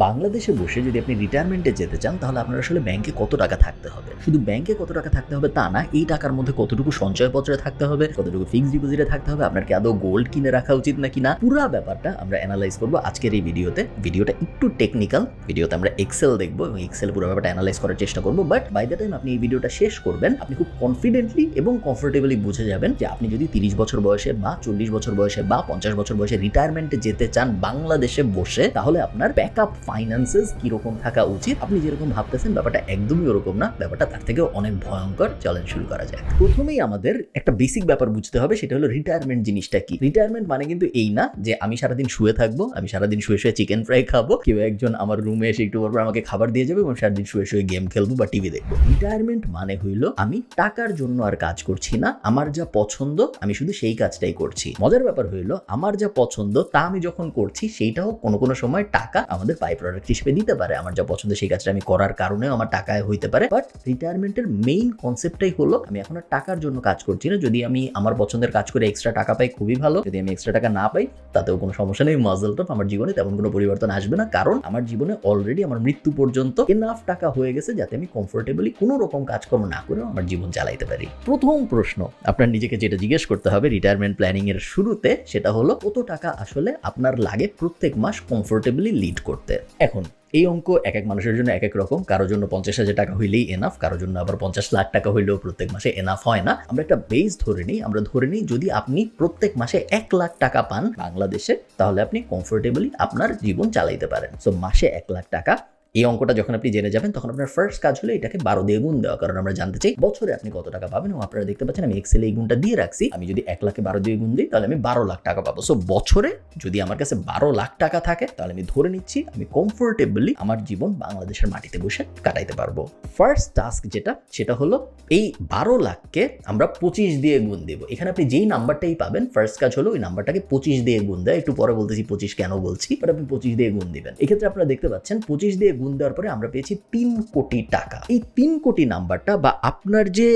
বাংলাদেশে বসে যদি আপনি রিটায়ারমেন্টে যেতে চান, তাহলে আপনার আসলে ব্যাংকে কত টাকা থাকতে হবে? শুধু ব্যাংকে কত টাকা থাকতে হবে তা না, এই টাকার মধ্যে কতটুকু সঞ্চয়পত্রে থাকতে হবে, কতটুকু ফিক্সড ডিপোজিটে থাকতে হবে, আপনার কি আদৌ গোল্ড কিনে রাখা উচিত নাকি না? পুরো ব্যাপারটা আমরা অ্যানালাইজ করব আজকের এই ভিডিওতে ভিডিওটা একটু টেকনিক্যাল ভিডিওতে আমরা এক্সেল দেখব এবং এক্সেল পুরো ব্যাপারটা অ্যানালাইজ করার চেষ্টা করব। বাট বাই দ্য টাইম আপনি এই ভিডিওটা শেষ করবেন, আপনি খুব কনফিডেন্টলি এবং কমফোর্টেবলি বুঝে যাবেন যে আপনি যদি তিরিশ বছর বয়সে বা চল্লিশ বছর বয়সে বা পঞ্চাশ বছর বয়সে রিটায়ারমেন্টে যেতে চান, বাংলাদেশে বসে, তাহলে আপনার ব্যাকআপ ফাইন্যান্সেস কীরকম থাকা উচিত? আপনি যেরকম ভাবতেছেন, ব্যাপারটা একদমই ওরকম না। ব্যাপারটা তার থেকেও অনেক ভয়ঙ্কর চ্যালেঞ্জ শুরু করা যায় প্রথমেই আমাদের একটা বেসিক ব্যাপার বুঝতে হবে, সেটা হলো রিটায়ারমেন্ট জিনিসটা কি? রিটায়ারমেন্ট মানে কিন্তু এই না যে আমি সারাদিন শুয়ে থাকব, আমি সারাদিন শুয়ে শুয়ে চিকেন ফ্রাই খাব, কেউ একজন আমার রুমে এসে একটু পর আমাকে খাবার দিয়ে যাবে এবং সারাদিন শুয়ে শুয়ে গেম খেলব বা টিভি দেখব। রিটায়ারমেন্ট মানে হইল আমি টাকার জন্য আর কাজ করছি না, আমার যা পছন্দ আমি শুধু সেই কাজটাই করছি। মজার ব্যাপার হইল, আমার যা পছন্দ তা আমি যখন করছি, সেইটাও কোনো কোনো সময় টাকা আমাদের বাই প্রোডাক্ট হিসেবে দিতে পারে। আমার যা পছন্দ সেই কাজটা আমি করার কারণে আমার টাকায় হইতে পারে। বাট রিটায়ারমেন্টের মেইন কনসেপ্টটাই হলো, আমি এখন আর টাকার জন্য কাজ করছি না। যদি আমি আমার পছন্দের কাজ করে এক্সট্রা টাকা পাই, খুবই ভালো। যদি আমি এক্সট্রা টাকা না পাই, তাতেও কোনো সমস্যা নেই। মাজল টপ আমার জীবনে তেমন কোনো পরিবর্তন আসবে না। কারণ আমার জীবনে অলরেডি আমার মৃত্যু পর্যন্ত এনাফ টাকা হয়ে গেছে যাতে আমি কমফোর্টেবলি কোনো রকম কাজকর্ম না করেও আমার জীবন চালাইতে পারি। প্রথম প্রশ্ন, আপনার নিজেকে যেটা জিজ্ঞেস করতে হবে রিটায়ারমেন্ট প্ল্যানিং এর শুরুতে, সেটা হলো, কত টাকা আসলে আপনার লাগে প্রত্যেক মাস কমফোর্টেবলি লিড করতে? এখন, এই অঙ্ক এক এক মানুষের জন্য এক এক রকম। কারোর জন্য পঞ্চাশ হাজার টাকা হইলেই এনাফ কারোর জন্য আবার পঞ্চাশ লাখ টাকা হইলেও প্রত্যেক মাসে এনাফ হয় না। আমরা একটা বেস ধরে নিই, আমরা ধরে নিই, যদি আপনি প্রত্যেক মাসে এক লাখ টাকা পান বাংলাদেশে, তাহলে আপনি কমফোর্টেবলি আপনার জীবন চালাইতে পারেন। সো মাসে এক লাখ টাকা এই অঙ্কটা যখন আপনি জেনে যাবেন, তখন আপনার ফার্স্ট কাজ হলো এটাকে বারো দিয়ে গুণ দেওয়া। কারণ আমরা জানতে চাই বছরে আপনি কত টাকা পাবেন আপনারা দেখতে পাচ্ছেন আমি এক্সেল এই গুণটা দিয়ে রাখছি। আমি যদি এক লাখে বারো দিয়ে গুণ দিই, তাহলে আমি বারো লাখ টাকা পাবো। সো বছরে যদি আমার কাছে বারো লাখ টাকা থাকে, তাহলে আমি ধরে নিচ্ছি আমি কমফোর্টেবলি আমার জীবন বাংলাদেশের মাটিতে বসে কাটাইতে পারব। ফার্স্ট টাস্ক যেটা, সেটা হলো এই বারো লাখকে আমরা পঁচিশ দিয়ে গুণ দেব। এখানে আপনি যেই নাম্বারটাই পাবেন ফার্স্ট কাজ হলো ওই নাম্বারটাকে পঁচিশ দিয়ে গুণ দেয়। একটু পরে বলতেছি পঁচিশ কেন বলছি বাট আপনি পঁচিশ দিয়ে গুণ দিবেন। এক্ষেত্রে আপনারা দেখতে পাচ্ছেন, পঁচিশ দিয়ে গুণ দেওয়ার পরে আমরা পেয়েছি তিন কোটি টাকা। এই তিন কোটি নাম্বারটা বা আপনার যে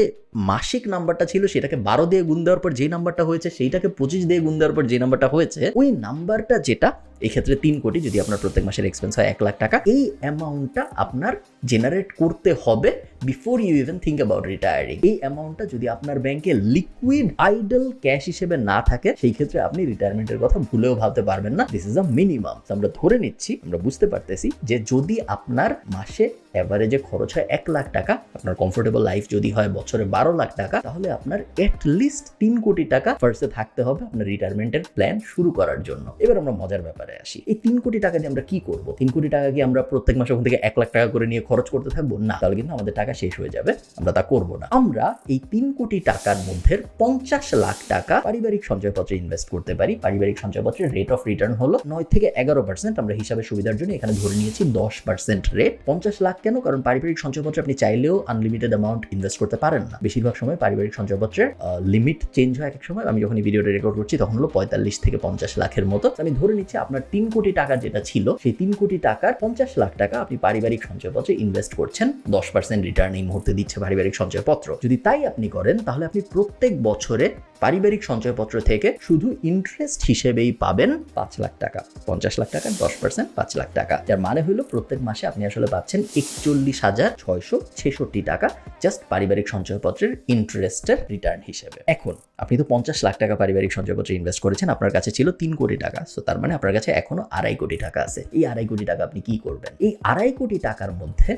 মাসিক নাম্বারটা ছিল, সেটাকে বারো দিয়ে গুণ দেওয়ার পর যে নাম্বারটা হয়েছে, সেইটাকে পঁচিশ দিয়ে গুণ দেওয়ার পর যে নাম্বারটা হয়েছে, ওই নাম্বারটা যেটা এক্ষেত্রে তিন কোটি, যদি আপনার প্রত্যেক মাসের এক্সপেন্স হয় এক লাখ টাকা, এই অ্যামাউন্টটা আপনার জেনারেট করতে হবে before you even think about retiring এই অ্যামাউন্টটা যদি আপনার ব্যাংকে লিকুইড আইডল ক্যাশ হিসেবে না থাকে, সেই ক্ষেত্রে আপনি রিটায়ারমেন্টের কথা ভুলেও ভাবতে পারবেন না। দিস ইজ আ মিনিমাম আমরা ধরে নিচ্ছি, আমরা বুঝতে পারতেছি যে যদি আপনার মাসে অ্যাভারেজে খরচ হয় এক লাখ টাকা। আপনার কমফোর্টেবল লাইফ যদি হয় বছরে বারো লাখ টাকা, তাহলে আপনার এট লিস্ট তিন কোটি টাকা ফার্স্টে থাকতে হবে আপনার রিটায়ারমেন্টের প্ল্যান শুরু করার জন্য। এবার আমরা মজার ব্যাপারে আসি। এই তিন কোটি টাকা দিয়ে আমরা কি করব? তিন কোটি টাকা কি আমরা প্রত্যেক মাসে ওখান থেকে এক লাখ টাকা করে নিয়ে খরচ করতে থাকব? না। তাহলে কিন্তু আমাদের টাকা শেষ হয়ে যাবে। আমরা তা করব না। আমরা এই তিন কোটি টাকার মধ্যে পঞ্চাশ লাখ টাকা পারিবারিক সঞ্চয়পত্রে ইনভেস্ট করতে পারি। পারিবারিক সঞ্চয়পত্রের রেট অফ রিটার্ন হলো নয় থেকে এগারো পার্সেন্ট আমরা হিসাবে সুবিধার জন্য এখানে ধরে নিয়েছি দশ পার্সেন্ট রেট পঞ্চাশ লাখ কেন? কারণ পারিবারিক সঞ্চয়পত্রে আপনি চাইলেও আনলিমিটেড অ্যামাউন্ট ইনভেস্ট করতে পারেন না। বেশিরভাগ সময় পারিবারিক সঞ্চয়পত্রের লিমিট চেঞ্জ হয় এক এক সময়। আমি যখন এই ভিডিওটা রেকর্ড করছি, তখন হলো পঁয়তাল্লিশ থেকে পঞ্চাশ লাখের মতো। আমি ধরে নিচ্ছি আপনার তিন কোটি টাকা যেটা ছিল, সেই তিন কোটি টাকার পঞ্চাশ লাখ টাকা আপনি পারিবারিক সঞ্চয়পত্রে ইনভেস্ট করছেন। দশ পার্সেন্ট রিটার্ন এই মুহূর্তে দিচ্ছে পারিবারিক সঞ্চয়পত্র। যদি তাই আপনি করেন, তাহলে আপনি প্রত্যেক বছরে পারিবারিক সঞ্চয়পত্র থেকে শুধু ইন্টারেস্ট হিসেবেই পাবেন পাঁচ লাখ টাকা। পঞ্চাশ লাখ টাকা, দশ পার্সেন্ট পাঁচ লাখ টাকা। যার মানে হলো প্রত্যেক মাসে আপনি আসলে পাচ্ছেন একচল্লিশ হাজার ছয়শো ছেষট্টি টাকা জাস্ট পারিবারিক সঞ্চয়পত্রের ইন্টারেস্টের রিটার্ন হিসেবে। এখন, আপনি তো পঞ্চাশ লাখ টাকা পারিবারিক সঞ্চয়পত্রে ইনভেস্ট করেছেন, আপনার কাছে ছিল তিন কোটি টাকা। সো তার মানে আপনার কাছে এখনও আড়াই কোটি টাকা আছে। এই আড়াই কোটি টাকা আপনি কি করবেন? এই আড়াই কোটি টাকার মধ্যে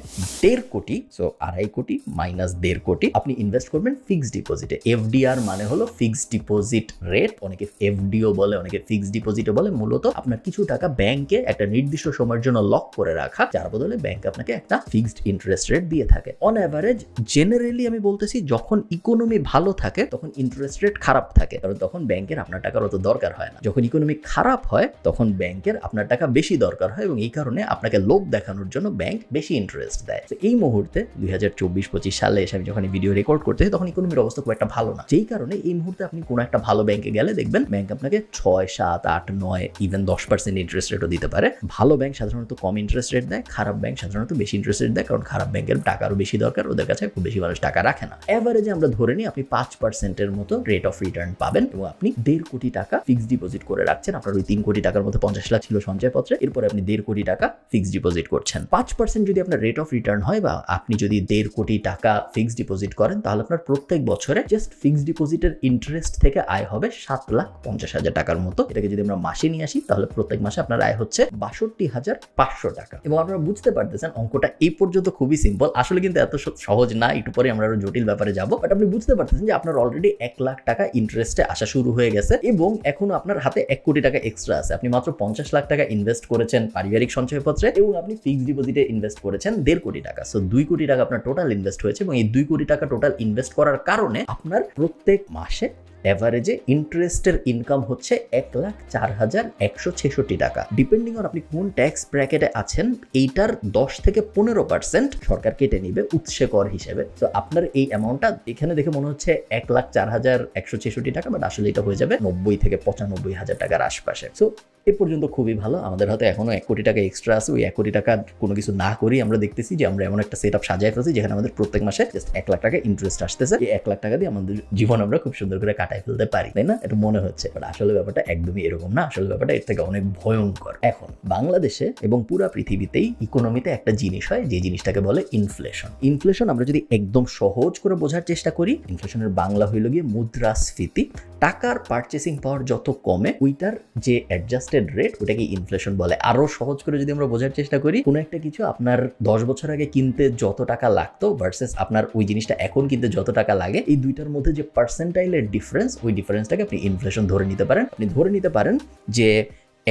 দেড় কোটি সো আড়াই কোটি মাইনাস দেড় কোটি, আপনি ইনভেস্ট করবেন ফিক্সড ডিপোজিটে এফডিআর মানে হলো ফিক্সড ডিপোজিট রেট অনেকে এফডিও বলে, অনেকে ফিক্সড ডিপোজিটও বলে। মূলত আপনার কিছু টাকা ব্যাংকে একটা নির্দিষ্ট সময়ের জন্য লক করে রাখা। যার বদলে ব্যাংক আপনাকে একটা ফিক্সড ইন্টারেস্ট রেট দিয়ে থাকে। অন অ্যাভারেজ জেনারেলি আমি বলতেছি, যখন ইকোনমি ভালো থাকে, তখন ইন্টারেস্ট রেট খারাপ থাকে। কারণ তখন ব্যাংকের আপনার টাকার অত দরকার হয় না। যখন ইকোনমি খারাপ হয়, তখন ব্যাংকের আপনার টাকা বেশি দরকার হয় এবং এই কারণে আপনাকে লোভ দেখানোর জন্য ব্যাংক বেশি ইন্টারেস্ট দেয়। তো এই মুহূর্তে দুই হাজার চব্বিশ পঁচিশ সালে এসে আমি যখন ভিডিও রেকর্ড করতে তখন ইকোনমির অবস্থা খুব একটা ভালো না। যেই কারণে এই মুহূর্তে আপনি কোনো একটা ভালো ব্যাংকে গেলে দেখবেন ব্যাংক আপনাকে ছয়, সাত, আট, নয় ইভেন দশ পার্সেন্ট ইন্টারেস্ট রেটও দিতে পারে। ভালো ব্যাংক সাধারণত কম ইন্টারেস্ট রেট দেয়, খারাপ ব্যাংক সাধারণত বেশি ইন্টারেস্ট রেট দেয় কারণ খারাপ ব্যাংকের টাকারও বেশি দরকার, ওদের কাছে খুব বেশি মানুষ টাকা রাখে না। অ্যাভারেজে আমরা ধরে নিই, আপনি পাঁচ পার্সেন্টের মতো রেট অফ রিটার্ন পাবেন এবং আপনি দেড় কোটি টাকা ফিক্সড ডিপোজিট করে রাখছেন। আপনার ওই তিন কোটি টাকার মধ্যে পঞ্চাশ লাখ ছিল সঞ্চয়পত্রে, এরপরে আপনি দেড় কোটি টাকা ফিক্সড ডিপোজিট করছেন। পাঁচ পার্সেন্ট যদি আপনার রেট অফ রিটার্ন হয় বা আপনি যদি দেড় কোটি টাকা ফিক্সড ডিপোজিট করেন, তাহলে আপনার প্রত্যেক বছরে জাস্ট ফিক্সড ডিপোজিটের ইন্টারেস্ট থেকে আয় হবে সাত লাখ পঞ্চাশ হাজার টাকার মতো। এটাকে যদি আমরা মাসে নিয়ে আসি, তাহলে প্রত্যেক মাসে আপনার আয় হচ্ছে বাষট্টি হাজার পাঁচশো টাকা। এবং আপনারা বুঝতে পারতেছেন, অঙ্কটা এই পর্যন্ত খুবই সিম্পল আসলে কিন্তু এত সহজ না, একটু পরে আমরা আরও জটিল ব্যাপারে যাব। বাট আপনি বুঝতে পারতেছেন যে আপনার অলরেডি এক লাখ টাকা ইন্টারেস্টে আসা শুরু হয়ে গেছে এবং এখনও আপনার হাতে এক কোটি টাকা এক্সট্রা আছে। আপনি মাত্র পঞ্চাশ লাখ টাকা ইনভেস্ট করেছেন পারিবারিক সঞ্চয়পত্রে এবং আপনি ফিক্সড ডিপোজিটে ইনভেস্ট করেছেন দেড় কোটি টাকা। সো দুই কোটি টাকা আপনার টোটাল ইনভেস্ট হয়েছে এবং এই দুই কোটি টাকা টোটাল ইনভেস্ট করার কারণে আপনার প্রত্যেক মাসে অ্যাভারেজে ইন্টারেস্টের ইনকাম হচ্ছে এক লাখ চার হাজার একশো ছেষট্টি টাকা। ডিপেন্ডিং অন আপনি কোন ট্যাক্স ব্র্যাকেটে আছেন, এইটার দশ থেকে পনেরো পার্সেন্ট সরকার কেটে নিবে উৎসে কর হিসেবে। তো আপনার এই অ্যামাউন্টটা এখানে দেখে মনে হচ্ছে এক লাখ চার হাজার একশো ছেষট্টি টাকা বাট আসলে এটা হয়ে যাবে নব্বই থেকে পঁচানব্বই হাজার টাকার আশপাশে। সো এ পর্যন্ত খুবই ভালো। আমাদের হাতে এখনও এক কোটি টাকা এক্সট্রা আছে। ওই এক কোটি টাকা কোনো কিছু না করেই আমরা দেখতেছি যে আমরা এমন একটা সেট আপ সাজায় ফেলছি যেখানে আমাদের প্রত্যেক মাসে জাস্ট এক লাখ টাকা ইন্টারেস্ট আসতেছে। এই এক লাখ টাকা দিয়ে আমাদের জীবন আমরা খুব সুন্দর করে কাটাই ফেলতে পারি, তাই না? এটা মনে হচ্ছে। বাট আসলে ব্যাপারটা একদমই এরকম না। আসলে ব্যাপারটা এর থেকে অনেক ভয়ঙ্কর। এখন বাংলাদেশে এবং পুরো পৃথিবীতেই ইকোনমিতে একটা জিনিস হয় যে জিনিসটাকে বলে ইনফ্লেশন ইনফ্লেশন আমরা যদি একদম সহজ করে বোঝার চেষ্টা করি ইনফ্লেশনের বাংলা হইল গিয়ে মুদ্রাস্ফীতি। টাকার পারচেসিং পাওয়ার যত কমে, ওইটার যে অ্যাডজাস্টেড রেট ওটাকে ইনফ্লেশন বলে। আরও সহজ করে যদি আমরা বোঝার চেষ্টা করি, কোনো একটা কিছু আপনার দশ বছর আগে কিনতে যত টাকা লাগতো ভার্সেস আপনার ওই জিনিসটা এখন কিনতে যত টাকা লাগে, এই দুইটার মধ্যে যে পার্সেন্টাইলের ডিফারেন্স ওই ডিফারেন্সটাকে আপনি ইনফ্লেশন ধরে নিতে পারেন। আপনি ধরে নিতে পারেন যে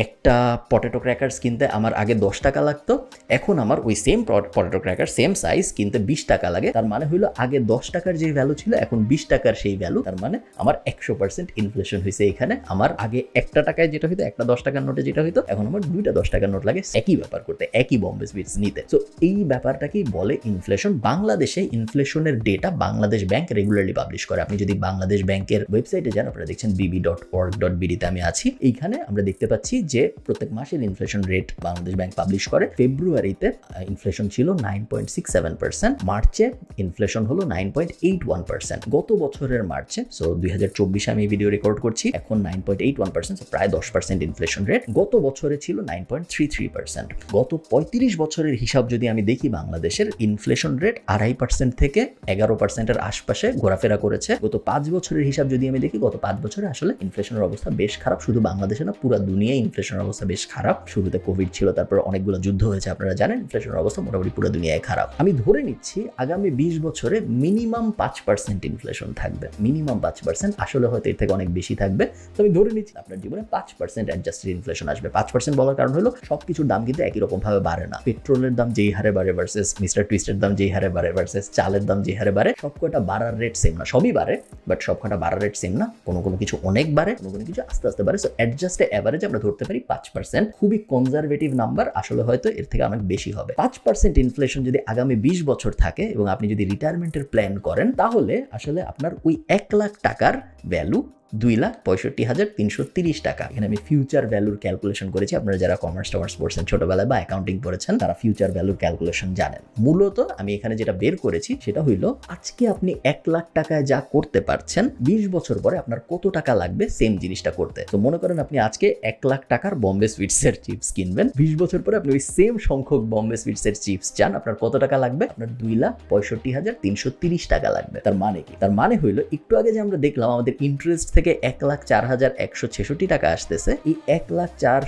একটা পটেটো ক্র্যাকার্স কিনতে আমার আগে দশ টাকা লাগতো, এখন আমার ওই same potato cracker same size কিনতে বিশ টাকা লাগে। তার মানে হইল আগে দশ টাকার যে ভ্যালু ছিল, এখন বিশ টাকার সেই ভ্যালু তার মানে আমার একশো পার্সেন্ট ইনফ্লেশন হয়েছে এখানে। আমার আগে একটা টাকায় যেটা হইতো, একটা দশ টাকার নোটে যেটা হইতো, এখন আমার দুইটা দশ টাকার নোট লাগে। একই ব্যাপার করতে, একই বম্বে সুইটস নিতে। তো এই ব্যাপারটাকেই বলে ইনফ্লেশন বাংলাদেশে ইনফ্লেশনের data Bangladesh bank regularly publish করে। আপনি যদি বাংলাদেশ ব্যাংকের ওয়েবসাইটে যান, আপনারা দেখছেন বিবি ডট অর্গ ডট বিডিতে আমি আছি। এইখানে আমরা দেখতে পাচ্ছি যে প্রত্যেক মাসের inflation rate Bangladesh bank publish করে ফেব্রুয়ারিতে ইনফ্লেশন ছিল nine point six seven percent মার্চে ইনফ্লেশন হলো nine point eight one percent গত বছরের মার্চে সো দুই হাজার চব্বিশে আমি ভিডিও রেকর্ড করছি, এখন nine point eight one percent প্রায় দশ পার্সেন্ট ইনফ্লেশন রেট গত বছরে ছিল nine point three three percent গত পঁয়ত্রিশ বছরের হিসাব যদি আমি দেখি, বাংলাদেশের ইনফ্লেশন রেট আড়াই পার্সেন্ট থেকে এগারো পার্সেন্টের আশপাশে ঘোরাফেরা করেছে। গত পাঁচ বছরের হিসাব যদি আমি দেখি, গত পাঁচ বছরে আসলে ইনফ্লেশনের অবস্থা বেশ খারাপ। শুধু বাংলাদেশে না, পুরো দুনিয়ায় ইনফ্লেশনের অবস্থা বেশ খারাপ। শুরুতে কোভিড ছিল, তারপর অনেকগুলো যুদ্ধ হয়েছে, আপনারা জানেন। ইনফ্লেশনের অবস্থা মোটামুটি পুরো দুনিয়ায় খারাপ। আমি ধরে নিচ্ছি, আগামী বিশ বছরে মিনিমাম পাঁচ পার্সেন্ট ইনফ্লেশন থাকবে। মিনিমাম পাঁচ পার্সেন্ট আসলে হয়তো এর থেকে অনেক বেশি থাকবে। তো আমি ধরে নিচ্ছি, আপনার জীবনে পাঁচ পার্সেন্ট অ্যাডজাস্টেড ইনফ্লেশন আসবে। পাঁচ পার্সেন্ট বলার কারণ হলো সব কিছুর দাম কিন্তু একই রকম ভাবে বাড়ে না। পেট্রোলের দাম যেই হারে বাড়ে ভার্সেস মিস্টার টুইস্টের দাম যেই হারে বাড়ে ভার্সেস চালের দাম যেই হারে বাড়ে সব কটা বাড়ার রেট সেম না। সবই বাড়ে বাট সব কটা বাড়ার রেট সেম না। কোনো কোনো কিছু অনেক বাড়ে, কোনো কোনো কিছু আস্তে আস্তে বাড়ে। সো অ্যাডজাস্টে অ্যাভারেজ আমরা ধরতে পারি, পাঁচ পার্সেন্ট খুবই কনজারভেটিভ নাম্বার আসলে হয়তো এর থেকে অনেক বেশি হবে। পাঁচ পার্সেন্ট ইনফ্লেশন যদি আগামী বিশ বছর থাকে এবং আপনি যদি রিটায়ারমেন্টের প্ল্যান করেন, তাহলে আসলে আপনার ওই এক লাখ টাকার ভ্যালু দুই লাখ পঁয়ষট্টি হাজার তিনশো তিরিশ টাকা। এখানে আমি ফিউচার ভ্যালুর ক্যালকুলেশন করেছি। আপনারা যারা কমার্স টমার্স পড়ছেন, ছোটবেলায় বা অ্যাকাউন্টিং পড়েছেন, তারা ফিউচার ভ্যালুর ক্যালকুলেশন জানেন। মূলত আমি এখানে যেটা বের করেছি, সেটা হইল আজকে আপনি এক লাখ টাকায় যা করতে পারছেন, বিশ বছর পরে আপনার কত টাকা লাগবে সেম জিনিসটা করতে। তো মনে করেন আপনি আজকে এক লাখ টাকার বম্বে সুইটসের চিপস কিনবেন। বিশ বছর পরে আপনি ওই সেম সংখ্যক বম্বে সুইটসের চিপস চান, আপনার কত টাকা লাগবে? আপনার দুই লাখ পঁয়ষট্টি হাজার তিনশো তিরিশ টাকা লাগবে। তার মানে কি? তার মানে হইল, একটু আগে যে আমরা দেখলাম, আমাদের ইন্টারেস্ট থেকে এক লাখ চার হাজার একশো ছেষট্টি টাকা আসতেছে। এই এক লাখ চার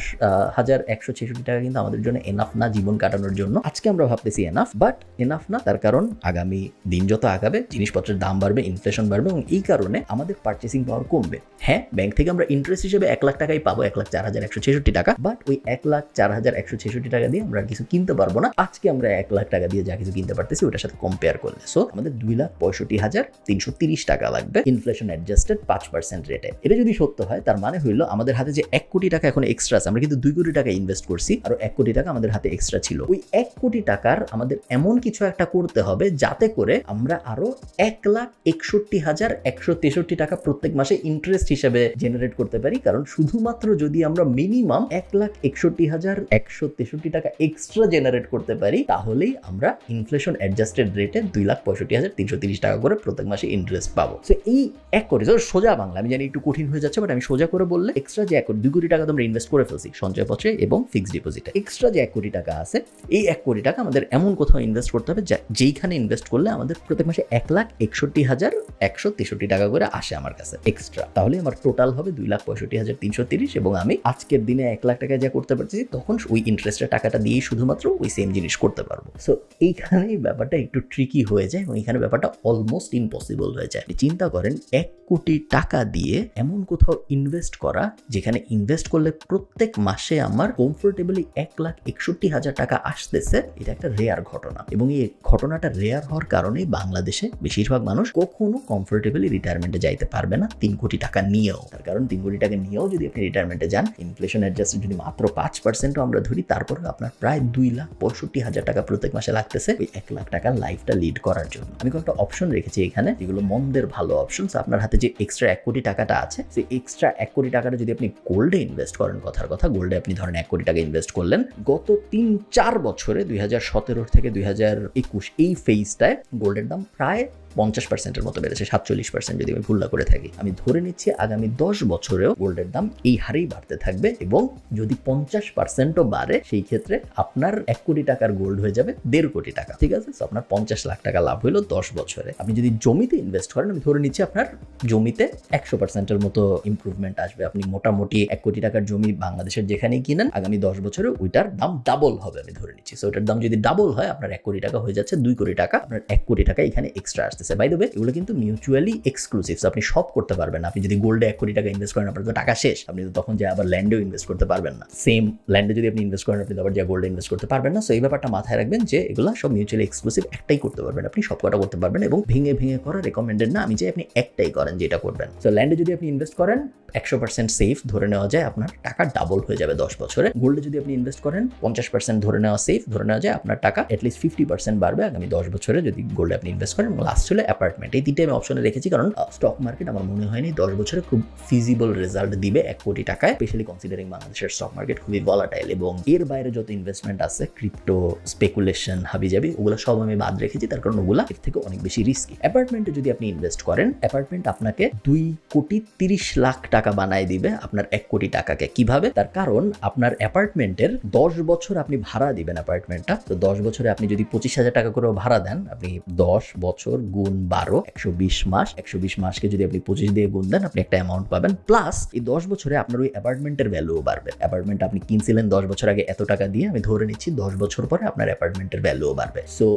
হাজার একশো ছেষট্টি টাকা কিন্তু আমাদের জন্য এনাফ না জীবন কাটানোর জন্য। আজকে আমরা ভাবতেছি এনাফ বাট এনাফ না তার কারণ আগামী দিন যত আগাবে, জিনিসপত্রের দাম বাড়বে ইনফ্লেশন বাড়বে, এবং এই কারণে আমাদের পার্চেসিং পাওয়ার কমবে। হ্যাঁ ব্যাংক থেকে আমরা ইন্টারেস্ট হিসেবে এক লাখ টাকাই পাবো, এক লাখ চার হাজার একশো ছেষট্টি টাকা বাট ওই এক লাখ চার হাজার একশো ছেষট্টি টাকা দিয়ে আমরা কিছু কিনতে পারব না। আজকে আমরা এক লাখ টাকা দিয়ে যা কিছু কিনতে পারতেছি, ওটার সাথে কম্পেয়ার করলে। সো আমাদের দুই লাখ পঁয়ষট্টি হাজার তিনশো তিরিশ টাকা লাগবে। ইনফ্লেশন অ্যাডজাস্টেড পাঁচ পার্সেন্ট পার্সেন্ট রেটে এটা যদি সত্য হয়, তার মানে হইল আমাদের হাতে যে এক কোটি টাকা এখন এক্সট্রা আছে, আমরা কিন্তু দুই কোটি টাকা ইনভেস্ট করছি, আর এক কোটি টাকা আমাদের হাতে এক্সট্রা ছিল। ওই এক কোটি টাকার আমাদের এমন কিছু একটা করতে হবে, যাতে করে আমরা আরও এক লাখ একষট্টি হাজার একশো তেষট্টি টাকা প্রত্যেক মাসে ইন্টারেস্ট হিসেবে জেনারেট করতে পারি। কারণ শুধুমাত্র যদি আমরা মিনিমাম এক লাখ একষট্টি হাজার একশো তেষট্টি টাকা এক্সট্রা জেনারেট করতে পারি, তাহলেই আমরা ইনফ্লেশন অ্যাডজাস্টেড রেটে দুই লাখ পঁয়ষট্টি হাজার তিনশো তিরিশ টাকা করে প্রত্যেক মাসে ইন্টারেস্ট পাবো। তো এই এক কোটি সোজা বাংলা জানি একটু কঠিন হয়ে যাচ্ছে বাট আমি সোজা করে বললে এক্সট্রা যে এক কোটি, দুই কোটি টাকা তো আমরা ইনভেস্ট করে ফেলছি সঞ্চয়পত্রে এবং ফিক্সড ডিপোজিটে এক্সট্রা যে এক কোটি টাকা আছে, এই এক কোটি টাকা আমাদের এমন কোথাও ইনভেস্ট করতে হবে যেইখানে ইনভেস্ট করলে আমাদের প্রত্যেক মাসে এক লাখ একষট্টি হাজার একশো তেষট্টি টাকা করে আসে আমার কাছে এক্সট্রা তাহলে আমার টোটাল হবে দুই লাখ পঁয়ষট্টি হাজার তিনশো তিরিশ, এবং আমি আজকের দিনে এক লাখ টাকা যা করতে পারছি, তখন ওই ইন্টারেস্টের টাকাটা দিয়েই শুধুমাত্র ওই সেম জিনিস করতে পারব। সো এইখানেই ব্যাপারটা একটু ট্রিকি হয়ে যায়, এবং এখানে ব্যাপারটা অলমোস্ট ইম্পসিবল হয়ে যায়। চিন্তা করেন, এক কোটি টাকা দিয়ে এমন কোথাও ইনভেস্ট করা যেখানে ইনভেস্ট করলে প্রত্যেক মাসে আমার কমফোর্টেবলি এক লাখ একষট্টি হাজার টাকা আসতেছে, এটা একটা রেয়ার ঘটনা। এবং এই ঘটনাটা রেয়ার হওয়ার কারণে বাংলাদেশে বেশিরভাগ মানুষ কখনো কমফোর্টেবলি রিটায়ারমেন্টে যাইতে পারবে না, তিন কোটি টাকা নিয়েও। তার কারণ তিন কোটি টাকা নিয়েও যদি আপনি রিটায়ারমেন্টে যান ইনফ্লেশন অ্যাডজাস্ট যদি মাত্র পাঁচ পার্সেন্টও আমরা ধরি তারপরে আপনার প্রায় দুই লাখ পঁয়ষট্টি হাজার টাকা প্রত্যেক মাসে লাগতেছে ওই এক লাখ টাকার লাইফটা লিড করার জন্য। আমি কয়েকটা অপশন রেখেছি এখানে যেগুলো মন্দের ভালো অপশন আপনার হাতে যে এক্সট্রা এক কোটি টাকাটা আছে, সেই এক্সট্রা এক কোটি টাকাটা যদি আপনি গোল্ডে ইনভেস্ট করেন, কথার কথা গোল্ডে আপনি ধরেন এক কোটি টাকা ইনভেস্ট করলেন, গত তিন, চার বছরে দুই হাজার সতেরো থেকে দুই হাজার একুশ এই ফেজটায় গোল্ডের দাম প্রায় পঞ্চাশ পার্সেন্টের মতো বেড়েছে, সাতচল্লিশ পার্সেন্ট যদি আমি ভুল না করে থাকি। আমি ধরে নিচ্ছি আগামী দশ বছরেও গোল্ডের দাম এই হারেই বাড়তে থাকবে এবং যদি পঞ্চাশ পার্সেন্টও বাড়ে, সেই ক্ষেত্রে আপনার এক কোটি টাকার গোল্ড হয়ে যাবে দেড় কোটি টাকা, ঠিক আছে? তো আপনার পঞ্চাশ লাখ টাকা লাভ হলো দশ বছরে। আপনি যদি জমিতে ইনভেস্ট করেন, আমি ধরে নিচ্ছি আপনার জমিতে একশো পার্সেন্টের মতো ইমপ্রুভমেন্ট আসবে। আপনি মোটামুটি এক কোটি টাকার জমি বাংলাদেশের যেখানেই কিনেন, আগামী দশ বছরে ওইটার দাম ডাবল হবে, আমি ধরে নিচ্ছি। সো ওটার দাম যদি ডাবল হয়, আপনার এক কোটি টাকা হয়ে যাচ্ছে, দুই কোটি টাকা, আপনার এক কোটি টাকা এখানে এক্সট্রা আসতেছে। বাই দেবে এগুলো কিন্তু মিউচুয়ালি এক্সক্লুসিভ আপনি সব করতে পারবেন আপনি যদি গোল্ডে এক কোটি টাকা ইনভেস্ট করেন, আপনার তো টাকা শেষ। আপনি তো তখন যে আবার ল্যান্ডেও ইনভেস্ট করতে পারবেন না। সেম ল্যান্ডে যদি আপনি ইনভেস্ট করেন, আপনি আবার যা গোল্ডে ইনভেস্ট করতে পারবেন না। সো এই ব্যাপারটা মাথায় রাখবেন যে এগুলো সব মিউচুয়ালি এক্সক্লুসিভ একটাই করতে পারবেন। আপনি সব কটা করতে পারবেন এবং ভেঙে ভেঙে করা রেকমেন্ডেড না। আমি যে আপনি একটাই করেন যেটা করবেন। সো ল্যান্ডে যদি আপনি ইনভেস্ট করেন, একশো পার্সেন্ট সেফ ধরে নেওয়া যায়, আপনার টাকা ডাবল হয়ে যাবে দশ বছরে। গোল্ডে যদি আপনি ইনভেস্ট করেন, পঞ্চাশ পার্সেন্ট ধরে নেওয়া সেফ ধরে নেওয়া যায়, আপনার টাকা অ্যাটলিস্ট ফিফটি পার্সেন্ট বাড়বে আগামী দশ বছরে যদি গোল্ডে আপনি ইনভেস্ট করেন লাস্ট হলো অ্যাপার্টমেন্ট এই তিনটে আমি অপশনে রেখেছি কারণ স্টক মার্কেট আমার মনে হয়নি দশ বছরে খুব ফিজিবল রেজাল্ট দিবে এক কোটি টাকায় স্পেশালি কনসিডারিং বাংলাদেশের স্টক মার্কেট খুবই ভলাটাইল এবং এর বাইরে যত ইনভেস্টমেন্ট আছে ক্রিপ্টো স্পেকুলেশন হাবিজাবি, ওগুলো সব আমি বাদ রেখেছি, তার কারণ ওগুলো এর থেকে অনেক বেশি রিস্কি অ্যাপার্টমেন্টে যদি আপনি ইনভেস্ট করেন অ্যাপার্টমেন্ট আপনাকে দুই কোটি তিরিশ লাখ টাকা বানায় দিবে আপনার এক কোটি টাকাকে। কীভাবে? তার কারণ, আপনার অ্যাপার্টমেন্টের দশ বছর আপনি ভাড়া দিবেন অ্যাপার্টমেন্টটা তো দশ বছরে আপনি যদি পঁচিশ হাজার টাকা করেও ভাড়া দেন, আপনি দশ বছর গুণ বারো, একশো বিশ মাস, একশো বিশ মাসকে যদি আপনি পঁচিশ দিয়ে গুণ দেন, আপনি একটা অ্যামাউন্ট পাবেন। প্লাস এই দশ বছরে আপনার ওই অ্যাপার্টমেন্টের ভ্যালুও বাড়বে। অ্যাপার্টমেন্ট আপনি কিনছিলেন দশ বছর আগে এত টাকা দিয়ে, আমি ধরে নিচ্ছি দশ বছর পরে আপনার অ্যাপার্টমেন্টের ভ্যালুও বাড়বে। সো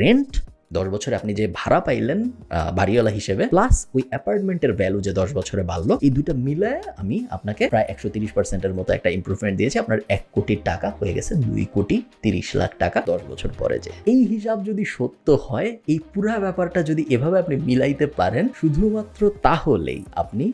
রেন্ট দশ বছরে আপনি যে ভাড়া পাইলেন বাড়িওয়ালা হিসেবে প্লাস ওই অ্যাপার্টমেন্টের ভ্যালু যে দশ বছরে বাড়লো, এই দুইটা মিলে আমি আপনাকে প্রায় একশো তিরিশ পার্সেন্টের মতো একটা ইম্প্রুভমেন্ট দিয়েছি। আপনার এক কোটি টাকা হয়ে গেছে, দুই কোটি তিরিশ লাখ টাকা দশ বছর পরে যে। এই হিসাব যদি সত্য হয়, এই পুরা ব্যাপারটা যদি এভাবে আপনি মিলাইতে পারেন, শুধুমাত্র তাহলেই আপনি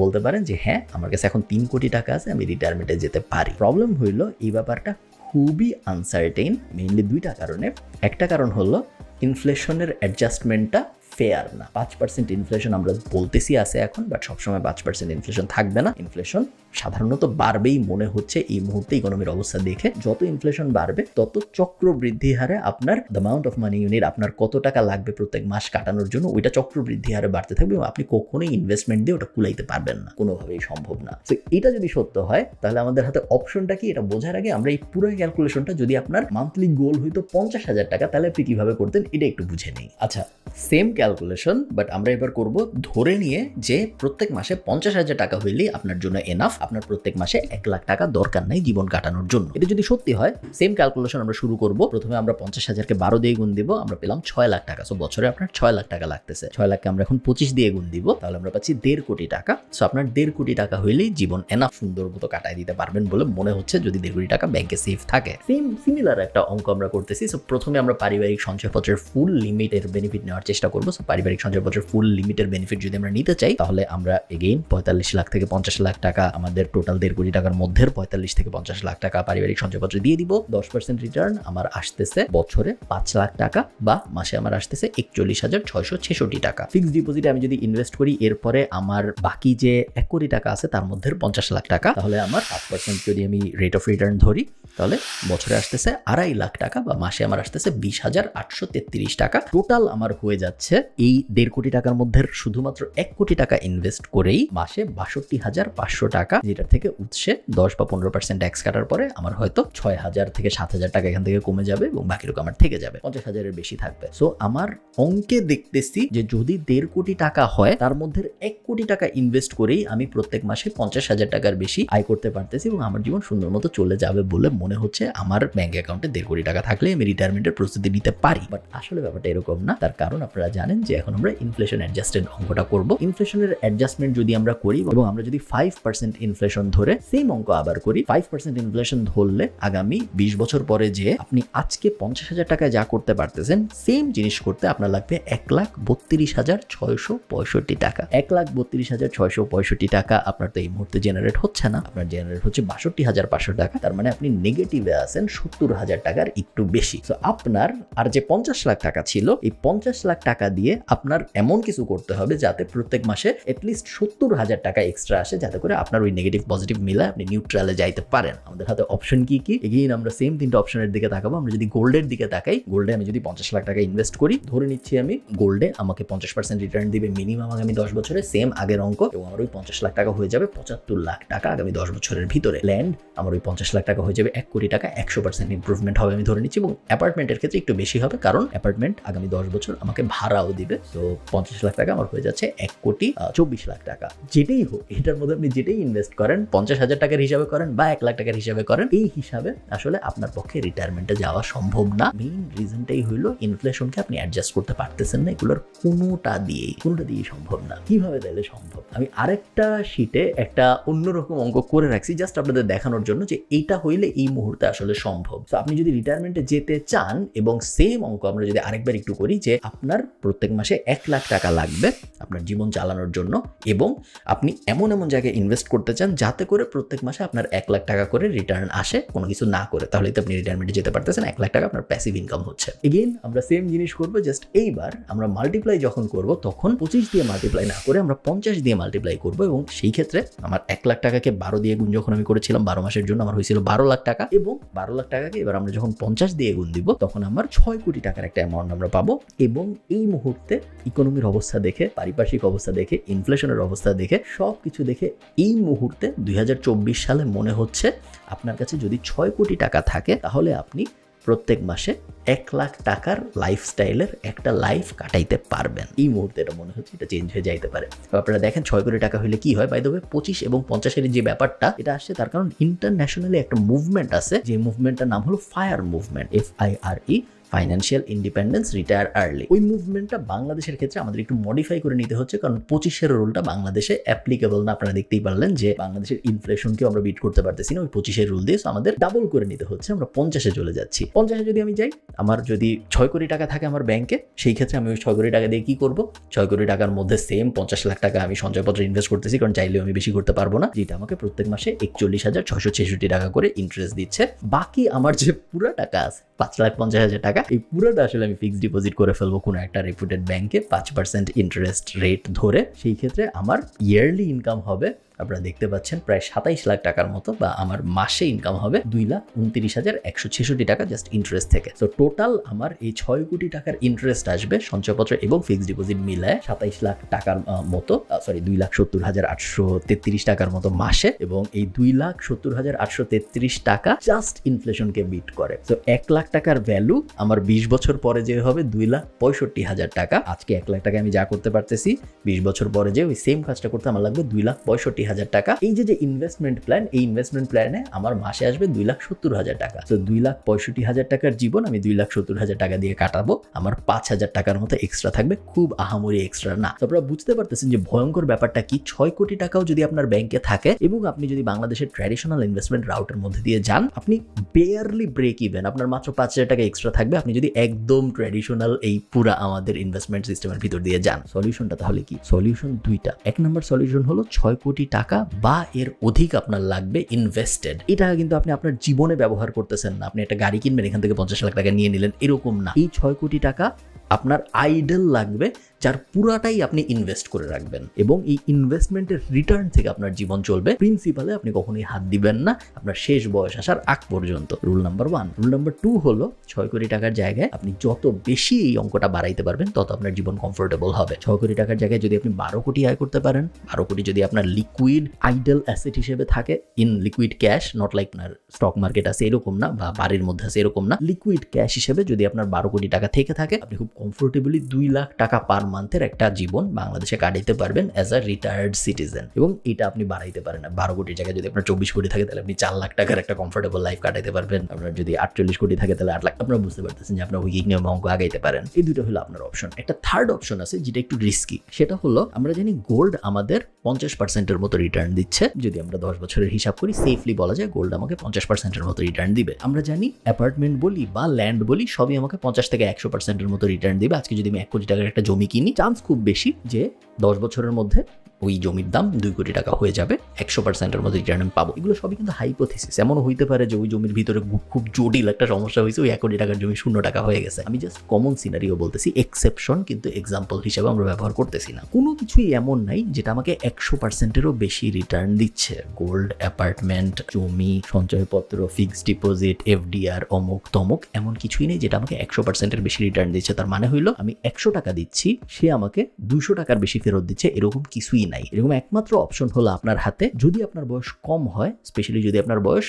বলতে পারেন যে হ্যাঁ আমার কাছে এখন তিন কোটি টাকা আছে, আমি রিটায়ারমেন্টে যেতে পারি। প্রবলেম হইল, এই ব্যাপারটা খুবই আনসার্টেইন মেইনলি দুইটা কারণে। একটা কারণ হলো ইনফ্লেশনের অ্যাডজাস্টমেন্টটা ফেয়ার না। পাঁচ পার্সেন্ট ইনফ্লেশন আমরা বলতেছি আছে এখন বাট সবসময় পাঁচ পার্সেন্ট ইনফ্লেশন থাকবে না। ইনফ্লেশন সাধারণত বাড়বেই মনে হচ্ছে এই মুহূর্তে ইকোনমির অবস্থা দেখে। যত ইনফ্লেশন বাড়বে, তত চক্র বৃদ্ধি হারে আপনার অ্যামাউন্ট অফ মানি ইউনিট আপনার কত টাকা লাগবে প্রত্যেক মাস কাটানোর জন্য, ওইটা চক্র বৃদ্ধি হারে বাড়তে থাকবে এবং আপনি কখনোই ইনভেস্টমেন্ট দিয়ে ওটা কুলাইতে পারবেন না। কোনোভাবেই সম্ভব না। তো এটা যদি সত্য হয়, তাহলে আমাদের হাতে অপশনটা কি? এটা বোঝার আগে আমরা এই পুরো ক্যালকুলেশনটা যদি আপনার মান্থলি গোল হইতো পঞ্চাশ হাজার টাকা, তাহলে আপনি কীভাবে করতেন? এটা একটু বুঝে নেই। আচ্ছা সেম ক্যালকুলেশন বাট আমরা এবার করব ধরে নিয়ে যে প্রত্যেক মাসে পঞ্চাশ হাজার টাকা হইলেই আপনার জন্য এনাফ আপনার প্রত্যেক মাসে এক লাখ টাকা দরকার নাই জীবন কাটানোর জন্য। এটা যদি সত্যি হয় সেম ক্যালকুলেশন আমরা শুরু করব। প্রথমে আমরা পঞ্চাশ হাজারকে বারো দিয়ে গুণ দিব, আমরা পেলাম ছয় লাখ টাকা। সো বছরে আপনার ছয় লাখ টাকা লাগতেছে। ছয় লাখকে আমরা এখন পঁচিশ দিয়ে গুণ দিব, তাহলে আমরা পাচ্ছি দেড় কোটি টাকা। সো আপনার দেড় কোটি টাকা হইলেই জীবন এনাফ সুন্দর মতো কাটায় দিতে পারবেন বলে মনে হচ্ছে যদি দেড় কোটি টাকা ব্যাংকে সেফ থাকে। সেম সিমিলার একটা অঙ্ক আমরা করতেছি। সো প্রথমে আমরা পারিবারিক সঞ্চয়পত্রের ফুল লিমিটের বেনিফিট নেওয়ার চেষ্টা করব। সো পারিবারিক সঞ্চয়পত্রের ফুল লিমিটের বেনিফিট যদি আমরা নিতে চাই, তাহলে আমরা এগেইন পঁয়তাল্লিশ লাখ থেকে পঞ্চাশ লাখ টাকা আমাদের টোটাল দেড় কোটি টাকার মধ্যে পঁয়তাল্লিশ থেকে পঞ্চাশ লাখ টাকা পারিবারিক সঞ্চয়পত্র দিয়ে দিব। দশ পার্সেন্ট রিটার্ন আমার আসতেছে বছরে পাঁচ লাখ টাকা বা মাসে আমার আসতেছে একচল্লিশ হাজার ছয়শো ছেষট্টি টাকা। ফিক্সড ডিপোজিটে আমি যদি ইনভেস্ট করি, এরপরে আমার বাকি যে এক কোটি টাকা আছে, তার মধ্যে পঞ্চাশ লাখ টাকা, তাহলে আমার পাঁচ পার্সেন্ট যদি আমি রেট অফ রিটার্ন ধরি তাহলে বছরে আসতেছে আড়াই লাখ টাকা বা মাসে আমার আসতেছে বিশ হাজার আটশো তেত্রিশ টাকা। টোটাল আমার হয়ে যাচ্ছে এই দেড় কোটি টাকার মধ্যে শুধুমাত্র এক কোটি টাকা ইনভেস্ট করেই মাসে বাষট্টি হাজার পাঁচশো টাকা যেটা থেকে উৎসে দশ বা পনেরো পার্সেন্ট ট্যাক্স কাটার পরে আমার হয়তো ছয় হাজার থেকে সাত হাজার টাকা এখান থেকে কমে যাবে এবং বাকি রকম আমার থেকে যাবে, পঞ্চাশ হাজারের বেশি থাকবে। সো আমার অঙ্কে দেখতেছি যে যদি দেড় কোটি টাকা হয়, তার মধ্যে এক কোটি টাকা ইনভেস্ট করেই আমি প্রত্যেক মাসে পঞ্চাশ হাজার টাকার বেশি আয় করতে পারতেছি এবং আমার জীবন সুন্দর মতো চলে যাবে বলে মনে হচ্ছে আমার ব্যাংক অ্যাকাউন্টে দেড় কোটি টাকা থাকলে আমি রিটায়ারমেন্টের প্রস্তুতি নিতে পারি। বাট আসলে ব্যাপারটা এরকম না। তার কারণ আপনারা জানেন যে এখন আমরা ইনফ্লেশন অ্যাডজাস্টেড অঙ্কটা করব। ইনফ্লেশনের অ্যাডজাস্টমেন্ট যদি আমরা করি এবং আমরা যদি ফাইভ পার্সেন্ট ইনফ্লেশন ধরে সেম অঙ্ক আবার করি ফাইভ পার্সেন্ট ইনফ্লেশন ধরলে আগামী বিশ বছর পরে যে আপনি আজকে পঞ্চাশ হাজার টাকায় যা করতে পারতেছেন সেম জিনিস করতে আপনার লাগবে এক লাখ বত্রিশ হাজার ছয়শো পঁয়ষট্টি টাকা। এক লাখ বত্রিশ হাজার ছয়শো পঁয়ষট্টি টাকা আপনার তো এই মুহূর্তে জেনারেট হচ্ছে না। আপনার জেনারেট হচ্ছে বাষট্টি হাজার পাঁচশো টাকা। তার মানে আপনি নেগেটিভে আছেন, সত্তর হাজার টাকার একটু বেশি। তো আপনার আর যে পঞ্চাশ লাখ টাকা ছিল, এই পঞ্চাশ লাখ টাকা দিয়ে আপনার এমন কিছু করতে হবে যাতে প্রত্যেক মাসে এটলিস্ট সত্তর হাজার টাকা এক্সট্রা আসে, যাতে করে আপনার ওই নেগেটিভ পজিটিভ মিলে আপনি নিউট্রালে যাইতে পারেন। আমাদের হাতে অপশন কি কি? এগেইন আমরা সেম তিনটা অপশনের দিকে তাকাবো। আমরা যদি গোল্ডের দিকে তাকাই গোল্ডে আমি যদি পঞ্চাশ লাখ টাকা ইনভেস্ট করি, ধরে নিচ্ছি আমি গোল্ডে আমাকে পঞ্চাশ পার্সেন্ট রিটার্ন দিবে মিনিমাম আগামী দশ বছরে সেম আগের অঙ্ক, এবং আমার ওই পঞ্চাশ লাখ টাকা হয়ে যাবে পঁচাত্তর লাখ টাকা আগামী দশ বছরের ভিতরে। ল্যান্ড আমার ওই পঞ্চাশ লাখ টাকা হয়ে যাবে এক কোটি টাকা, একশো পার্সেন্ট ইম্প্রুভমেন্ট হবে আমি ধরে নিচ্ছি এবং অ্যাপার্টমেন্টের ক্ষেত্রে একটু বেশি হবে কারণ অ্যাপার্টমেন্ট আগামী দশ বছর আমাকে ভাড়াও দিবে। তো পঞ্চাশ লাখ টাকা আমার হয়ে যাচ্ছে এক কোটি চব্বিশ লাখ টাকা। যেটাই হোক, এটার মধ্যে আপনি যেটাই ইনভেস্ট করেন, পঞ্চাশ হাজার টাকার হিসাবে করেন বা এক লাখ টাকার হিসাবে করেন, এই হিসাবে আসলে আপনার পক্ষে রিটায়ারমেন্টে যাওয়া সম্ভব না। মেইন রিজনটাই হইল ইনফ্লেশনকে আপনি অ্যাডজাস্ট করতে পারতেছেন না, এগুলোর কোনোটা দিয়েই কোনোটা দিয়েই সম্ভব না। কীভাবে তাহলে সম্ভব? আমি আরেকটা শিটে একটা অন্যরকম অঙ্ক করে রাখছি জাস্ট আপনাদের দেখানোর জন্য যে এইটা হইলে এই মুহূর্তে আসলে সম্ভব। তো আপনি যদি রিটায়ারমেন্টে যেতে চান এবং সেম অঙ্ক আমরা যদি আরেকবার একটু করি যে আপনার প্রত্যেক মাসে এক লাখ টাকা লাগবে আপনার জীবন চালানোর জন্য এবং আপনি এমন এমন জায়গায় ইনভেস্ট করতে চান যাতে করে প্রত্যেক মাসে আপনার এক লাখ টাকা করে রিটার্ন আসে, কোনো কিছু না করে। তাহলে তো আপনি রিটায়ারমেন্টে যেতে পারতেছেন, এক লাখ টাকা আপনার প্যাসিভ ইনকাম হচ্ছে। এগেইন আমরা সেম জিনিস করব জাস্ট এইবার আমরা মাল্টিপ্লাই যখন করব, তখন পঁচিশ দিয়ে মাল্টিপ্লাই না করে আমরা পঞ্চাশ দিয়ে মাল্টিপ্লাই করব এবং সেই ক্ষেত্রে আমার এক লাখ টাকাকে বারো দিয়ে গুণ যখন আমি করেছিলাম, বারো মাসের জন্য আমার হয়েছিল বারো লাখ টাকা। এবং বারো লাখ টাকাকে এবার আমরা যখন পঞ্চাশ দিয়ে গুণ দিব, তখন আমার ছয় কোটি টাকার একটা অ্যামাউন্ট আমরা পাবো। এবং এই মুহূর্তে ইকোনমির অবস্থা দেখে, পারিপার্শ্বিক অবস্থা দেখে ইনফ্লেশনের অবস্থা দেখে সব কিছু দেখে এই মুহূর্তে দুই হাজার চব্বিশ সালে মনে হচ্ছে আপনার কাছে যদি ছয় কোটি টাকা থাকে, তাহলে আপনি প্রত্যেক মাসে এক লাখ টাকার লাইফস্টাইলের একটা লাইফ কাটাইতে পারবেন। এই মুহূর্তে এটা মনে হচ্ছে এটা চেঞ্জ হয়ে যাইতে পারে। আপনারা দেখেন, ছয় কোটি টাকা হলে কি হয়? বাই দ্য পঁচিশ এবং পঞ্চাশের যে ব্যাপারটা, এটা আসছে তার কারণ ইন্টারন্যাশনালি একটা মুভমেন্ট আছে, যে মুভমেন্টটার নাম হলো fire movement F I R E financial independence retire early ওই মুভমেন্টটা বাংলাদেশের ক্ষেত্রে আমাদের একটু মডিফাই করে নিতে হচ্ছে, কারণ পঁচিশের রুলটা বাংলাদেশে অ্যাপ্লিকেবল না। আপনারা দেখতেই পারলেন যে বাংলাদেশের ইনফ্লেশনকেও আমরা বিট করতে পারতেছি না। ওই পঁচিশের রুল দিয়ে আমাদের ডাবল করে নিতে হচ্ছে, আমরা পঞ্চাশে চলে যাচ্ছি। পঞ্চাশে যদি আমি যাই, আমার যদি ছয় কোটি টাকা থাকে আমার ব্যাংকে সেই ক্ষেত্রে আমি ওই ছয় কোটি টাকা দিয়ে কি করব? ছয় কোটি টাকার মধ্যে সেম পঞ্চাশ লাখ টাকা আমি সঞ্চয়পত্রে ইনভেস্ট করতেছি, কারণ চাইলেও আমি বেশি করতে পারব না। যেটা আমাকে প্রত্যেক মাসে একচল্লিশ হাজার ছয়শো ছেষট্টি টাকা করে ইন্টারেস্ট দিচ্ছে। বাকি আমার যে পুরো টাকা আছে, পাঁচ লাখ পঞ্চাশ হাজার টাকা এই পুরোটা আসলে আমি ফিক্সড ডিপোজিট করে ফেলব কোনো একটা রেপুটেড ব্যাংকে পাঁচ পার্সেন্ট ইন্টারেস্ট রেট ধরে। সেই ক্ষেত্রে আমার ইয়ারলি ইনকাম হবে আপনারা দেখতে পাচ্ছেন প্রায় সাতাইশ লাখ টাকার মতো বা আমার মাসে ইনকাম হবে দুই লাখ উনত্রিশ হাজার একশো ছেষট্টি টাকা জাস্ট ইন্টারেস্ট থেকে। তো টোটাল আমার এই ছয় কোটি টাকার ইন্টারেস্ট আসবে সঞ্চয়পত্র এবং ফিক্সড ডিপোজিট মিলায় সাতাইশ লাখ টাকার মতো সরি দুই লাখ সত্তর হাজার আটশো তেত্রিশ টাকার মতো মাসে এবং এই দুই লাখ সত্তর হাজার আটশো তেত্রিশ টাকা জাস্ট ইনফ্লেশনকে বিট করে। তো এক লাখ টাকার ভ্যালু আমার বিশ বছর পরে যে হবে দুই লাখ পঁয়ষট্টি হাজার টাকা। আজকে এক লাখ টাকা আমি যা করতে পারতেছি, বিশ বছর পরে যে ওই সেম কাজটা করতে আমার লাগবে দুই লাখ পঁয়ষট্টি হাজার টাকা। এই যে ইনভেস্টমেন্ট প্ল্যান এই ইনভেস্টমেন্ট প্ল্যানে আমার মাসে আসবে দুই লাখ সত্তর হাজার টাকা। তো দুই লাখ পঁয়ষট্টি হাজার টাকার জীবন আমি দুই লাখ সত্তর হাজার টাকা দিয়ে কাটাবো। আমার পাঁচ হাজার টাকার মতো এক্সট্রা থাকবে, খুব আহামরি এক্সট্রা না। তো আপনারা বুঝতে পারতেছেন যে, ভয়ঙ্কর ব্যাপারটা কি? ছয় কোটি টাকাও যদি আপনার ব্যাংকে থাকে এবং আপনি যদি বাংলাদেশের ট্র্যাডিশনাল ইনভেস্টমেন্ট রাউটের মধ্যে দিয়ে যান, আপনি বেয়ারলি ব্রেক ইভেন আপনার মাত্র পাঁচ হাজার টাকা এক্সট্রা থাকবে। আপনি যদি একদম ট্র্যাডিশনাল এই পুরা আমাদের ইনভেস্টমেন্ট সিস্টেমের ভিতর দিয়ে যান। সলিউশনটা তাহলে কি? সলিউশন দুইটা। এক নম্বর সলিউশন হলো ছয় কোটি টাকা বা এর অধিক আপনার লাগবে ইনভেস্টেড এই টাকা কিন্তু আপনি আপনার জীবনে ব্যবহার করতেছেন না। আপনি একটা গাড়ি কিনবেন, এখান থেকে পঞ্চাশ লাখ টাকা নিয়ে নিলেন, এরকম না। এই ছয় কোটি টাকা আপনার আইডল লাগবে যার পুরাটাই আপনি ইনভেস্ট করে রাখবেন এবং এই ইনভেস্টমেন্টের রিটার্ন থেকে আপনার জীবন চলবে। প্রিন্সিপালে আপনি কখনোই হাত দিবেন না। আপনার শেষ বয়স আসার আগ পর্যন্ত। Rule number one rule number two হলো ছয় কোটি টাকার জায়গায় আপনি যত বেশি এই অঙ্কটা বাড়াইতে পারবেন, তত আপনার জীবন কমফোর্টেবল হবে। ছয় কোটি টাকার জায়গায় যদি আপনি বারো কোটি আয় করতে পারেন, বারো কোটি যদি আপনার লিকুইড আইডল অ্যাসেট হিসেবে থাকে in liquid cash not like আপনার স্টক মার্কেট আছে এরকম না বা বাড়ির মধ্যে আছে এরকম না। লিকুইড ক্যাশ হিসেবে যদি আপনার বারো কোটি টাকা থেকে থাকে, আপনি খুব কমফোর্টেবলি দুই লাখ টাকা পার মান্থের একটা জীবন বাংলাদেশে কাটাইতে পারবেন অ্যাজ আ রিটায়ার্ড সিটিজেন এবং এটা আপনি বাড়াইতে পারেন না। বারো কোটি জায়গায় যদি আপনার চব্বিশ কোটি থাকে, তাহলে আপনি চার লাখ টাকার একটা কমফোর্টেবল লাইফ কাটাইতে পারবেন। আপনার যদি আটচল্লিশ কোটি থাকে, তাহলে আট লাখ। আপনার বুঝতে পারতেছেন যে আপনার উইকিং নিয়ম অঙ্ক আগাইতে পারেন। এই দুটো হলো আপনার অপশন একটা থার্ড অপশন আছে, যেটা একটু রিস্কি সেটা হলো, আমরা জানি গোল্ড আমাদের পঞ্চাশ পার্সেন্টের মতো রিটার্ন দিচ্ছে। যদি আমরা দশ বছরের হিসাব করি সেফলি বলা যায় গোল্ড আমাকে পঞ্চাশ পার্সেন্টের মতো রিটার্ন দিবে। আমরা জানি অ্যাপার্টমেন্ট বলি বা ল্যান্ড বলি, সবই আমাকে পঞ্চাশ থেকে একশো পার্সেন্টের মতো রিটার্ন দিবে। আজকে যদি আমি এক কোটি টাকার একটা জমি কিনি চান্স খুব বেশি যে দশ বছরের মধ্যে ওই জমির দাম দুই কোটি টাকা হয়ে যাবে, একশো পার্সেন্টের মধ্যে রিটার্ন আমি পাবো। এগুলো সবই কিন্তু হাইপোথিসিস এমনও হইতে পারে যে ওই জমির ভিতরে খুব- জটিল একটা সমস্যা হয়েছে, ওই এক কোটি টাকার জমি শূন্য টাকা হয়ে গেছে। আমি জাস্ট কমন সিনারিও বলতেছি এক্সেপশন কিন্তু এক্সাম্পল হিসেবে আমরা ব্যবহার করতেছি না। কোনো কিছুই এমন নাই যেটা আমাকে একশো পার্সেন্টেরও বেশি রিটার্ন দিচ্ছে। গোল্ড অ্যাপার্টমেন্ট জমি, সঞ্চয়পত্র ফিক্সড ডিপোজিট এফডিআর অমুক তমুক, এমন কিছুই নেই যেটা আমাকে একশো পার্সেন্টের বেশি রিটার্ন দিচ্ছে। তার মানে হইল, আমি একশো টাকা দিচ্ছি, সে আমাকে দুশো টাকার বেশি ফেরত দিচ্ছে, এরকম কিছুই নাই। এরকম একমাত্র অপশন হলো আপনার হাতে। যদি আপনার বয়স কম হয় স্পেশালি যদি আপনার বয়স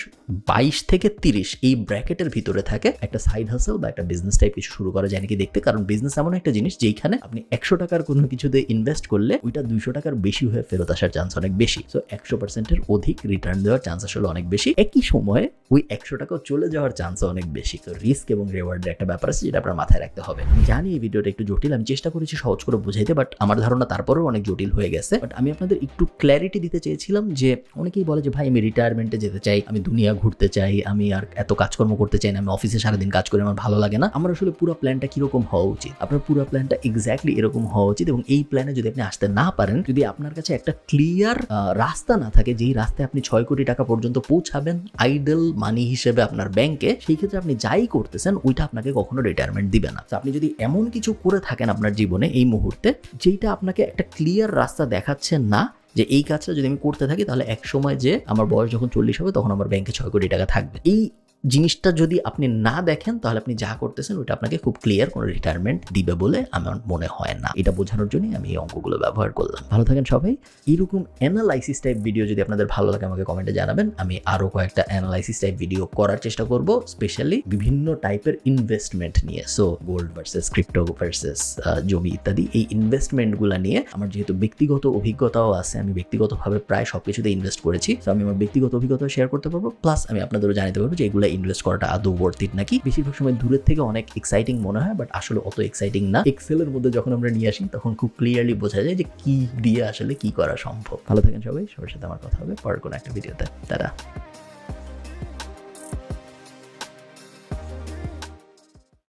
বাইশ থেকে তিরিশ, এই ব্র্যাকেটের ভিতরে থাকে, একটা সাইড হাসেল বা একটা বিজনেস টাইপ কিছু শুরু করা যায় নাকি দেখতে। কারণ বিজনেস এমন একটা জিনিস যেখানে আপনি একশো টাকার কোনো কিছুতে ইনভেস্ট করলে ওইটা দুইশো টাকার বেশি হয়ে ফেরত আসার চান্স অনেক বেশি। সো একশো পার্সেন্টের অধিক রিটার্ন দেওয়ার চান্স আসলে অনেক বেশি। একই সময়ে ওই একশো টাকাও চলে যাওয়ার চান্স অনেক বেশি। তো রিস্ক এবং রেওয়ার্ডের একটা ব্যাপার আছে যেটা আপনার মাথায় রাখতে হবে। জানি এই ভিডিওটা একটু জটিল, আমি চেষ্টা করেছি সহজ করে বুঝাইতে বাট আমার ধারণা তারপরেও অনেক জটিল হয়ে গেছে। বাট আমি আপনাদের একটু ক্ল্যারিটি দিতে চেয়েছিলাম যে অনেকেই বলে যে, ভাই, আমি রিটায়ারমেন্টে যেতে চাই, আমি দুনিয়া ঘুরতে চাই, আমি আর এত কাজকর্ম করতে চাই না, আমি অফিসে সারাদিন কাজ করে, আমার ভালো লাগে না। আমার আসলে পুরো প্ল্যানটা কীরকম হওয়া উচিত? আপনার পুরো প্ল্যানটা এক্স্যাক্টলি এরকম হওয়া উচিত এবং এই প্ল্যানে যদি আপনি আসতে না পারেন, যদি আপনার কাছে একটা ক্লিয়ার রাস্তা না থাকে, যেই রাস্তায় আপনি ছয় কোটি টাকা পর্যন্ত পৌঁছাবেন আইডল মানি হিসেবে আপনার ব্যাংকে সেই ক্ষেত্রে আপনি যাই করতেছেন, ওইটা আপনাকে কখনো রিটায়ারমেন্ট দিবে না। আপনি যদি এমন কিছু করে থাকেন আপনার জীবনে এই মুহূর্তে, যেইটা আপনাকে একটা ক্লিয়ার রাস্তা দেখাচ্ছে না যে এই কাজটা যদি আমি করতে থাকি, তাহলে এক সময় যে আমার বয়স যখন চল্লিশ হবে, তখন আমার ব্যাংকে ছয় কোটি টাকা থাকবে। এই জিনিসটা যদি আপনি না দেখেন, তাহলে আপনি যা করতেছেন ওটা আপনাকে খুব ক্লিয়ার কোনো রিটায়ারমেন্ট দিবে বলে আমার মনে হয় না। এটা বোঝানোর জন্যই আমি এই অঙ্কগুলো ব্যবহার করলাম। ভালো থাকেন সবাই। এরকম অ্যানালাইসিস টাইপ ভিডিও যদি আপনাদের ভালো লাগে, আমাকে কমেন্টে জানাবেন। আমি আরও কয়েকটা অ্যানালাইসিস টাইপ ভিডিও করার চেষ্টা করব স্পেশালি বিভিন্ন টাইপের ইনভেস্টমেন্ট নিয়ে। So gold versus crypto versus জমি ইত্যাদি। এই ইনভেস্টমেন্টগুলো নিয়ে আমার যেহেতু ব্যক্তিগত অভিজ্ঞতাও আছে, আমি ব্যক্তিগতভাবে প্রায় সব কিছুতে ইনভেস্ট করেছি। তো আমি আমার ব্যক্তিগত অভিজ্ঞতা শেয়ার করতে পারব। প্লাস আমি আপনাদেরও জানাতে পারব যে এগুলো ইনভেস্ট করাটা আদৌ ওয়ার্থ ইট নাকি? বেশিরভাগ সময় দূরের থেকে অনেক এক্সাইটিং মনে হয় বাট আসলে অত এক্সাইটিং না। এক্সেলের মধ্যে যখন আমরা নিয়ে আসি, তখন খুব ক্লিয়ারলি বোঝা যায় যে কি দিয়ে আসলে কি করা সম্ভব। ভালো থাকেন সবাই, সবার সাথে আমার কথা হবে, পরের কোনো একটা ভিডিওতে তারা